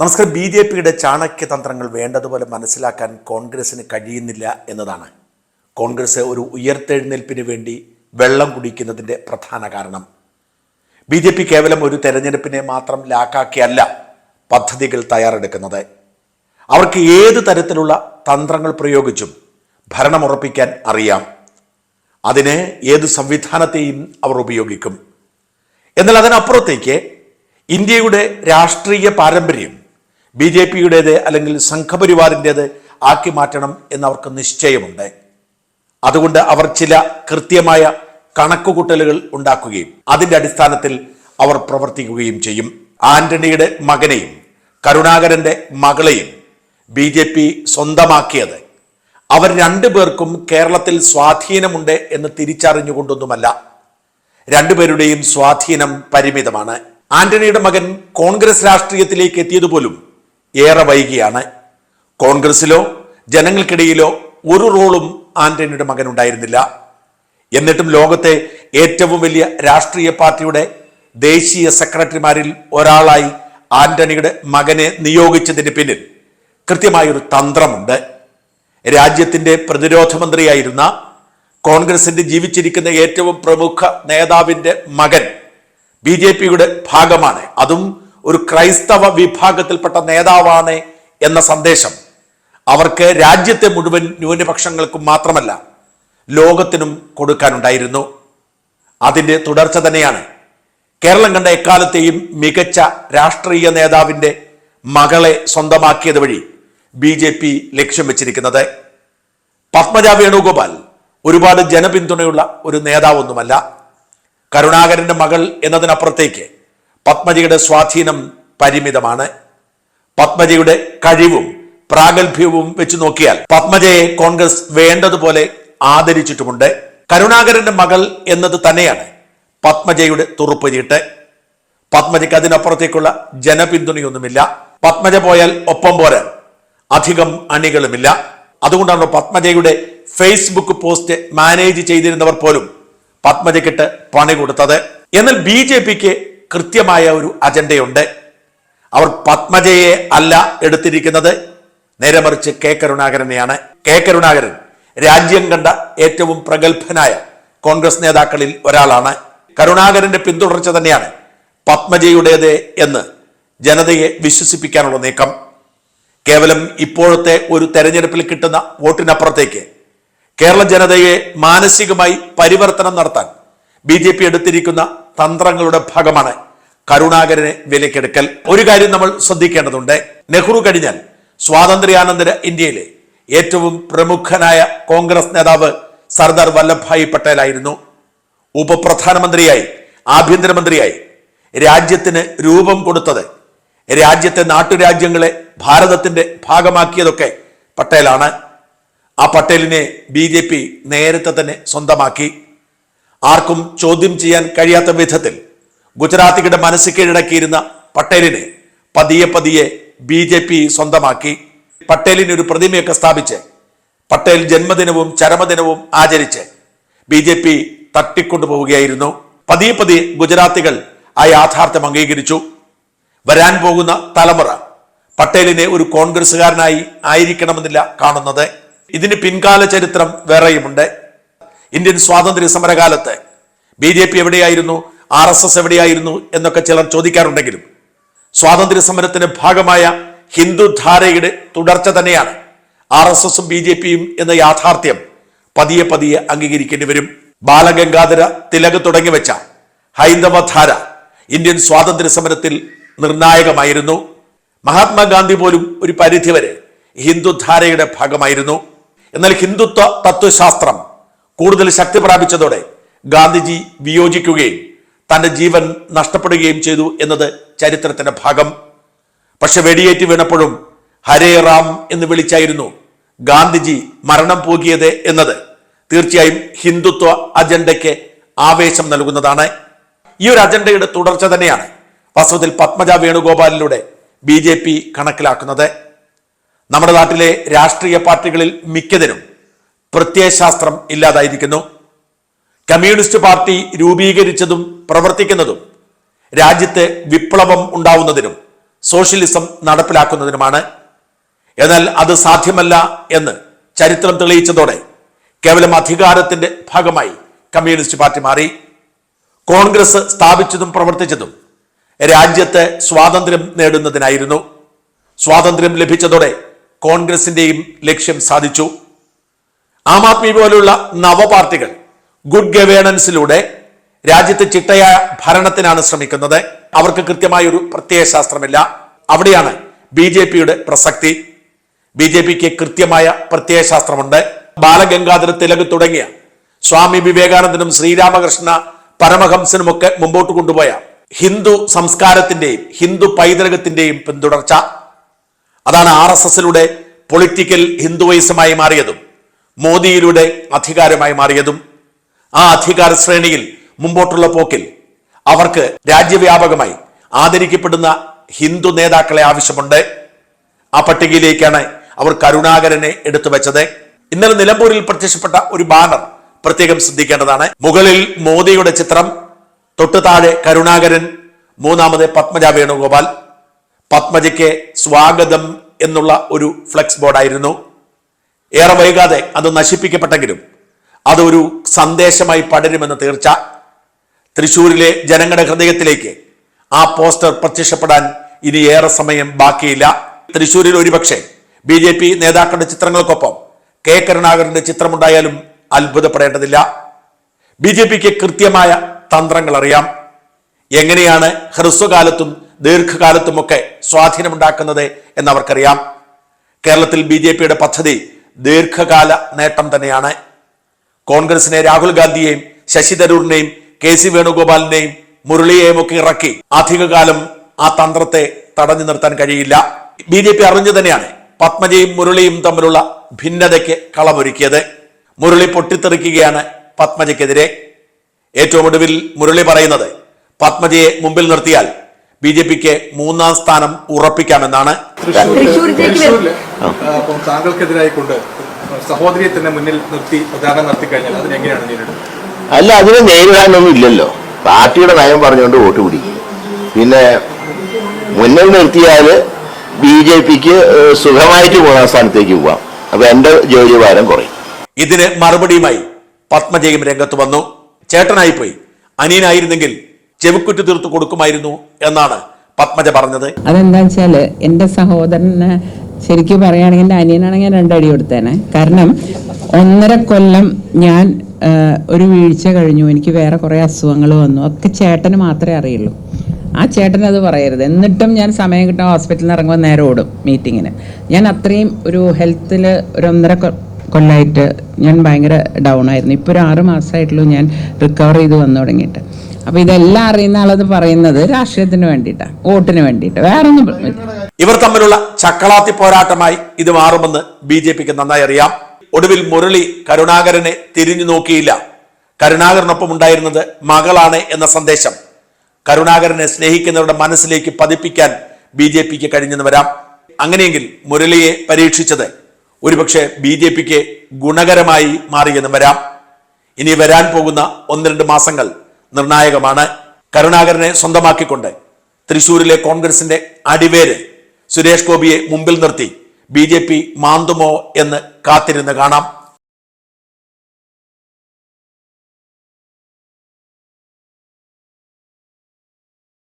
നമസ്കാരം. B J പിയുടെ ചാണക്യതന്ത്രങ്ങൾ വേണ്ടതുപോലെ മനസ്സിലാക്കാൻ കോൺഗ്രസ്സിന് കഴിയുന്നില്ല എന്നതാണ്. കോൺഗ്രസ് ഒരു ഉയർത്തെഴുന്നേൽപ്പിന് വേണ്ടി വെള്ളം കുടിക്കുന്നതിന്റെ പ്രധാന കാരണം. ബി ജെ പി കേവലം ഒരു തെരഞ്ഞെടുപ്പിനെ മാത്രം ലാക്കാക്കിയല്ല പദ്ധതികൾ തയ്യാറെടുക്കുന്നത്. അവർക്ക് ഏത് തരത്തിലുള്ള തന്ത്രങ്ങൾ പ്രയോഗിച്ചും ഭരണമുറപ്പിക്കാൻ അറിയാം. അതിന് ഏത് സംവിധാനത്തെയും അവർ ഉപയോഗിക്കും. എന്നാൽ അതിനപ്പുറത്തേക്ക് ഇന്ത്യയുടെ രാഷ്ട്രീയ പാരമ്പര്യം ബി ജെ പിയുടേത് അല്ലെങ്കിൽ സംഘപരിവാറിന്റേത് ആക്കി മാറ്റണം എന്നവർക്ക് നിശ്ചയമുണ്ട്. അതുകൊണ്ട് അവർ ചില കൃത്യമായ കണക്കുകൂട്ടലുകൾ ഉണ്ടാക്കുകയും അതിന്റെ അടിസ്ഥാനത്തിൽ അവർ പ്രവർത്തിക്കുകയും ചെയ്യും. ആന്റണിയുടെ മകനെയും കരുണാകരന്റെ മകളെയും ബി ജെ പി സ്വന്തമാക്കിയത്. അവർ രണ്ടുപേർക്കും കേരളത്തിൽ സ്വാധീനമുണ്ട് എന്ന് തിരിച്ചറിഞ്ഞുകൊണ്ടൊന്നുമല്ല. രണ്ടുപേരുടെയും സ്വാധീനം പരിമിതമാണ്. ആന്റണിയുടെ മകൻ കോൺഗ്രസ് രാഷ്ട്രീയത്തിലേക്ക് എത്തിയതുപോലും ഏറെ വൈകിയാണ്. കോൺഗ്രസിലോ ജനങ്ങൾക്കിടയിലോ ഒരു റോളും ആന്റണിയുടെ മകൻ ഉണ്ടായിരുന്നില്ല. എന്നിട്ടും ലോകത്തെ ഏറ്റവും വലിയ രാഷ്ട്രീയ പാർട്ടിയുടെ ദേശീയ സെക്രട്ടറിമാരിൽ ഒരാളായി ആന്റണിയുടെ മകനെ നിയോഗിച്ചതിന് പിന്നിൽ കൃത്യമായൊരു തന്ത്രമുണ്ട്. രാജ്യത്തിന്റെ പ്രതിരോധ മന്ത്രിയായിരുന്ന കോൺഗ്രസിന്റെ ജീവിച്ചിരിക്കുന്ന ഏറ്റവും പ്രമുഖ നേതാവിന്റെ മകൻ ബി ഭാഗമാണ്. അതും ഒരു ക്രൈസ്തവ വിഭാഗത്തിൽപ്പെട്ട നേതാവാണ് എന്ന സന്ദേശം അവർക്ക് രാജ്യത്തെ മുഴുവൻ ന്യൂനപക്ഷങ്ങൾക്കും മാത്രമല്ല ലോകത്തിനും കൊടുക്കാനുണ്ടായിരുന്നു. അതിന്റെ തുടർച്ച തന്നെയാണ് കേരളം കണ്ട എക്കാലത്തെയും മികച്ച രാഷ്ട്രീയ നേതാവിന്റെ മകളെ സ്വന്തമാക്കിയത് വഴി ബി ജെ പി ലക്ഷ്യം വെച്ചിരിക്കുന്നത്. പത്മജ വേണുഗോപാൽ ഒരുപാട് ജനപിന്തുണയുള്ള ഒരു നേതാവൊന്നുമല്ല. കരുണാകരന്റെ മകൾ എന്നതിനപ്പുറത്തേക്ക് പത്മജയുടെ സ്വാധീനം പരിമിതമാണ്. പത്മജിയുടെ കഴിവും പ്രാഗൽഭ്യവും വെച്ച് നോക്കിയാൽ പത്മജയെ കോൺഗ്രസ് വേണ്ടതുപോലെ ആദരിച്ചിട്ടുമുണ്ട്. കരുണാകരന്റെ മകൾ എന്നത് തന്നെയാണ് പത്മജയുടെ തുറുപ്പ് പത്മജയ്ക്ക് അതിനപ്പുറത്തേക്കുള്ള ജനപിന്തുണയൊന്നുമില്ല. പത്മജ പോയാൽ ഒപ്പം പോരാൻ അധികം അണികളുമില്ല. അതുകൊണ്ടാണ് പത്മജയുടെ ഫേസ്ബുക്ക് പോസ്റ്റ് മാനേജ് ചെയ്തിരുന്നവർ പോലും പത്മജയ്ക്കിട്ട് പണി കൊടുത്തത്. എന്നാൽ ബി ജെ പിക്ക് കൃത്യമായ ഒരു അജണ്ടയുണ്ട്. അവർ പത്മജയെ അല്ല എടുത്തിരിക്കുന്നത്. നേരെ മറിച്ച് കെ കരുണാകരനെയാണ്. കെ കരുണാകരൻ രാജ്യം കണ്ട ഏറ്റവും പ്രഗത്ഭനായ കോൺഗ്രസ് നേതാക്കളിൽ ഒരാളാണ്. കരുണാകരന്റെ പിന്തുടർച്ച തന്നെയാണ് പത്മജയുടേത് എന്ന് ജനതയെ വിശ്വസിപ്പിക്കാനുള്ള നീക്കം. കേവലം ഇപ്പോഴത്തെ ഒരു തെരഞ്ഞെടുപ്പിൽ കിട്ടുന്ന വോട്ടിനപ്പുറത്തേക്ക് കേരള ജനതയെ മാനസികമായി പരിവർത്തനം നടത്താൻ ബി ജെ പി എടുത്തിരിക്കുന്ന തന്ത്രങ്ങളുടെ ഭാഗമാണ് കരുണാകരനെ വിലക്കെടുക്കൽ. ഒരു കാര്യം നമ്മൾ ശ്രദ്ധിക്കേണ്ടതുണ്ട്. നെഹ്റു കഴിഞ്ഞാൽ സ്വാതന്ത്ര്യാനന്തര ഇന്ത്യയിലെ ഏറ്റവും പ്രമുഖനായ കോൺഗ്രസ് നേതാവ് സർദാർ വല്ലഭായ് പട്ടേലായിരുന്നു. ഉപപ്രധാനമന്ത്രിയായി ആഭ്യന്തരമന്ത്രിയായി രാജ്യത്തിന് രൂപം കൊടുത്തത് രാജ്യത്തെ നാട്ടുരാജ്യങ്ങളെ ഭാരതത്തിന്റെ ഭാഗമാക്കിയതൊക്കെ പട്ടേലാണ്. ആ പട്ടേലിനെ ബി ജെ പി നേരത്തെ തന്നെ സ്വന്തമാക്കി. ആർക്കും ചോദ്യം ചെയ്യാൻ കഴിയാത്ത വിധത്തിൽ ഗുജറാത്തികളുടെ മനസ്സ് കീഴടക്കിയിരുന്ന പട്ടേലിനെ പതിയെ പതിയെ ബി ജെ പി സ്വന്തമാക്കി. പട്ടേലിന് ഒരു പ്രതിമയൊക്കെ സ്ഥാപിച്ച് പട്ടേൽ ജന്മദിനവും ചരമദിനവും ആചരിച്ച് ബി ജെ പി തട്ടിക്കൊണ്ടുപോവുകയായിരുന്നു പതിയെ പതിയെ ഗുജറാത്തികൾ ആ യാഥാർത്ഥ്യം അംഗീകരിച്ചു. വരാൻ പോകുന്ന തലമുറ പട്ടേലിനെ ഒരു കോൺഗ്രസ്സുകാരനായി ആയിരിക്കണമെന്നില്ല കാണുന്നത്. ഇതിന് പിൻകാല ചരിത്രം വേറെയുമുണ്ട്. ഇന്ത്യൻ സ്വാതന്ത്ര്യ സമരകാലത്ത് ബി ജെ പി എവിടെയായിരുന്നു? ആർ എസ് എസ് എവിടെയായിരുന്നു? എന്നൊക്കെ ചിലർ ചോദിക്കാറുണ്ടെങ്കിലും സ്വാതന്ത്ര്യ സമരത്തിന്റെ ഭാഗമായ ഹിന്ദുധാരയുടെ തുടർച്ച തന്നെയാണ് ആർ എസ് എസും ബി ജെ പിയും എന്ന യാഥാർത്ഥ്യം പതിയെ പതിയെ അംഗീകരിക്കേണ്ടി വരും. ബാലഗംഗാധര തിലക് തുടങ്ങി വെച്ച ഹൈന്ദവധാര ഇന്ത്യൻ സ്വാതന്ത്ര്യ സമരത്തിൽ നിർണായകമായിരുന്നു. മഹാത്മാഗാന്ധി പോലും ഒരു പരിധിവരെ ഹിന്ദുധാരയുടെ ഭാഗമായിരുന്നു. എന്നാൽ ഹിന്ദുത്വ തത്വശാസ്ത്രം കൂടുതൽ ശക്തി പ്രാപിച്ചതോടെ ഗാന്ധിജി വിയോജിക്കുകയും തന്റെ ജീവൻ നഷ്ടപ്പെടുകയും ചെയ്തു എന്നത് ചരിത്രത്തിന്റെ ഭാഗം. പക്ഷെ വെടിയേറ്റ് വീണപ്പോഴും ഹരേ റാം എന്ന് വിളിച്ചായിരുന്നു ഗാന്ധിജി മരണം പോകിയത് എന്നത്. തീർച്ചയായും ഹിന്ദുത്വ അജണ്ടയ്ക്ക് ആവേശം നൽകുന്നതാണ്. ഈ ഒരു അജണ്ടയുടെ തുടർച്ച തന്നെയാണ് വാസ്തവത്തിൽ പത്മജ വേണുഗോപാലിലൂടെ ബി കണക്കിലാക്കുന്നത്. നമ്മുടെ നാട്ടിലെ രാഷ്ട്രീയ പാർട്ടികളിൽ മിക്കതിനും പ്രത്യയശാസ്ത്രം ഇല്ലാതായിരിക്കുന്നു. കമ്മ്യൂണിസ്റ്റ് പാർട്ടി രൂപീകരിച്ചതും പ്രവർത്തിക്കുന്നതും രാജ്യത്തെ വിപ്ലവം ഉണ്ടാവുന്നതിനും സോഷ്യലിസം നടപ്പിലാക്കുന്നതിനുമാണ്. എന്നാൽ അത് സാധ്യമല്ല എന്ന് ചരിത്രം തെളിയിച്ചതോടെ കേവലം അധികാരത്തിന്റെ ഭാഗമായി കമ്മ്യൂണിസ്റ്റ് പാർട്ടി മാറി. കോൺഗ്രസ് സ്ഥാപിച്ചതും പ്രവർത്തിച്ചതും രാജ്യത്തെ സ്വാതന്ത്ര്യം നേടുന്നതിനായിരുന്നു. സ്വാതന്ത്ര്യം ലഭിച്ചതോടെ കോൺഗ്രസിന്റെയും ലക്ഷ്യം സാധിച്ചു. ആം ആദ്മി പോലുള്ള നവപാർട്ടികൾ ഗുഡ് ഗവേണൻസിലൂടെ രാജ്യത്ത് ചിട്ടയായ ഭരണത്തിനാണ് ശ്രമിക്കുന്നത്. അവർക്ക് കൃത്യമായ ഒരു പ്രത്യയശാസ്ത്രമില്ല അവിടെയാണ് ബി ജെ പിയുടെ പ്രസക്തി. ബി ജെ പിക്ക് കൃത്യമായ പ്രത്യയശാസ്ത്രമുണ്ട് ബാലഗംഗാധര തിലക് തുടങ്ങിയ സ്വാമി വിവേകാനന്ദനും ശ്രീരാമകൃഷ്ണ പരമഹംസനും ഒക്കെ മുമ്പോട്ട് കൊണ്ടുപോയ ഹിന്ദു സംസ്കാരത്തിന്റെയും ഹിന്ദു പൈതൃകത്തിന്റെയും പിന്തുടർച്ച. അതാണ് ആർ എസ് എസിലൂടെ പൊളിറ്റിക്കൽ ഹിന്ദുവൈസമായി മാറിയതും. മോദിയിലൂടെ അധികാരമായി മാറിയതും ആ അധികാര ശ്രേണിയിൽ മുമ്പോട്ടുള്ള പോക്കിൽ അവർക്ക് രാജ്യവ്യാപകമായി ആദരിക്കപ്പെടുന്ന ഹിന്ദു നേതാക്കളെ ആവശ്യമുണ്ട്. ആ പട്ടികയിലേക്കാണ് അവർ കരുണാകരനെ എടുത്തു വെച്ചത്. ഇന്നലെ നിലമ്പൂരിൽ പ്രത്യക്ഷപ്പെട്ട ഒരു ബാനർ പ്രത്യേകം ശ്രദ്ധിക്കേണ്ടതാണ്. മുകളിൽ മോദിയുടെ ചിത്രം തൊട്ടു താഴെ കരുണാകരൻ മൂന്നാമത് പത്മജ വേണുഗോപാൽ. പത്മജയ്ക്ക് സ്വാഗതം എന്നുള്ള ഒരു ഫ്ലെക്സ് ബോർഡായിരുന്നു. ഏറെ വൈകാതെ അത് നശിപ്പിക്കപ്പെട്ടെങ്കിലും അതൊരു സന്ദേശമായി പടരുമെന്ന് തീർച്ച തൃശൂരിലെ ജനങ്ങളുടെ ഹൃദയത്തിലേക്ക് ആ പോസ്റ്റർ പ്രത്യക്ഷപ്പെടാൻ ഇനി ഏറെ സമയം ബാക്കിയില്ല. തൃശൂരിൽ ഒരുപക്ഷെ ബി ജെ പി നേതാക്കളുടെ ചിത്രങ്ങൾക്കൊപ്പം കെ കരുണാകരന്റെ ചിത്രമുണ്ടായാലും അത്ഭുതപ്പെടേണ്ടതില്ല. ബി ജെ പിക്ക് കൃത്യമായ തന്ത്രങ്ങൾ അറിയാം എങ്ങനെയാണ് ഹ്രസ്വകാലത്തും ദീർഘകാലത്തുമൊക്കെ സ്വാധീനമുണ്ടാക്കുന്നത് എന്നവർക്കറിയാം. കേരളത്തിൽ ബി ജെ പിയുടെ പദ്ധതി ദീർഘകാല നേട്ടം തന്നെയാണ്. കോൺഗ്രസിനെ രാഹുൽ ഗാന്ധിയെയും ശശി തരൂരിനെയും കെ സി വേണുഗോപാലിനെയും മുരളിയെയും ഒക്കെ ഇറക്കി അധികകാലം ആ തന്ത്രത്തെ തടഞ്ഞു നിർത്താൻ കഴിയില്ല. ബി ജെ പി അറിഞ്ഞു തന്നെയാണ് പത്മജയും മുരളിയും തമ്മിലുള്ള ഭിന്നതയ്ക്ക് കളമൊരുക്കിയത്. മുരളി പൊട്ടിത്തെറിക്കുകയാണ് പത്മജയ്ക്കെതിരെ. ഏറ്റവും ഒടുവിൽ മുരളി പറയുന്നത് പത്മജയെ മുമ്പിൽ നിർത്തിയാൽ ബി ജെ പിക്ക് മൂന്നാം സ്ഥാനം ഉറപ്പിക്കാമെന്നാണ് അപ്പം താങ്കൾക്കെതിരായിക്കൊണ്ട് സഹോദരിയെ തന്നെ മുന്നിൽ നിർത്തി പ്രചാരണം നടത്തി കഴിഞ്ഞാൽ അതിന് എങ്ങനെയാണ് നേരിടുന്നത് അല്ല അതിനെ നേരിടാനൊന്നും ഇല്ലല്ലോ. പാർട്ടിയുടെ നയം പറഞ്ഞുകൊണ്ട് വോട്ട് പിടിക്കും പിന്നെ മുന്നിൽ നിർത്തിയാൽ ബി ജെ പിക്ക് സുഖമായിട്ട് മൂന്നാം സ്ഥാനത്തേക്ക് പോവാം. അപ്പൊ എന്റെ ജോലി ഭാരം കുറയും. ഇതിന് മറുപടിയുമായി പത്മജയും രംഗത്ത് വന്നു. ചേട്ടനായിപ്പോയി. അനിയനായിരുന്നെങ്കിൽ ചെവിക്കുറ്റി തീർത്തു കൊടുക്കുമായിരുന്നു എന്നാണ് പത്മജ പറഞ്ഞത്. അതെന്താ വെച്ചാൽ എന്റെ സഹോദരന് ശരിക്കും പറയുകയാണെങ്കിൽ എന്റെ അനിയനാണെങ്കിൽ രണ്ടടി കൊടുത്തേനെ. കാരണം ഒന്നര കൊല്ലം ഞാൻ ഒരു വീഴ്ച കഴിഞ്ഞു. എനിക്ക് വേറെ കുറേ അസുഖങ്ങൾ വന്നു. ഒക്കെ ചേട്ടന് മാത്രമേ അറിയുള്ളൂ. ആ ചേട്ടൻ അത് പറയരുത്. എന്നിട്ടും ഞാൻ സമയം കിട്ടാൻ ഹോസ്പിറ്റലിൽ നിന്ന് ഇറങ്ങുമ്പോൾ നേരെ ഓടും മീറ്റിങ്ങിന്. ഞാൻ അത്രയും ഒരു ഹെൽത്തിൽ ഒരു ഒന്നര കൊല്ലമായിട്ട് ഞാൻ ഭയങ്കര ഡൗൺ ആയിരുന്നു. ഇപ്പോൾ ഒരു ആറ് മാസമായിട്ടുള്ളൂ ഞാൻ റിക്കവർ ചെയ്ത് വന്നു തുടങ്ങിയിട്ട്. അപ്പോൾ ഇതെല്ലാം അറിയുന്ന ആളത് പറയുന്നത് രാഷ്ട്രീയത്തിന് വേണ്ടിയിട്ടാണ് വോട്ടിന് വേണ്ടിയിട്ട്. വേറെ ഒന്നും ഇവർ തമ്മിലുള്ള ചക്കളാത്തി പോരാട്ടമായി ഇത് മാറുമെന്ന് ബി ജെ പിക്ക് നന്നായി അറിയാം. ഒടുവിൽ മുരളി കരുണാകരനെ തിരിഞ്ഞു നോക്കിയില്ല. കരുണാകരനൊപ്പം ഉണ്ടായിരുന്നത് മകളാണ് എന്ന സന്ദേശം. കരുണാകരനെ സ്നേഹിക്കുന്നവരുടെ മനസ്സിലേക്ക് പതിപ്പിക്കാൻ ബി ജെ പിക്ക് കഴിഞ്ഞെന്ന് വരാം. അങ്ങനെയെങ്കിൽ മുരളിയെ പരീക്ഷിച്ചത് ഒരുപക്ഷെ ബി ജെ പിക്ക് ഗുണകരമായി മാറിയെന്നും വരാം. ഇനി വരാൻ പോകുന്ന ഒന്ന് രണ്ട് മാസങ്ങൾ നിർണായകമാണ്. കരുണാകരനെ സ്വന്തമാക്കിക്കൊണ്ട് തൃശൂരിലെ കോൺഗ്രസിന്റെ അടിവേര് സുരേഷ് ഗോപിയെ മുമ്പിൽ നിർത്തി ബി ജെ പി മാന്തുമോ എന്ന് കാത്തിരുന്ന് കാണാം.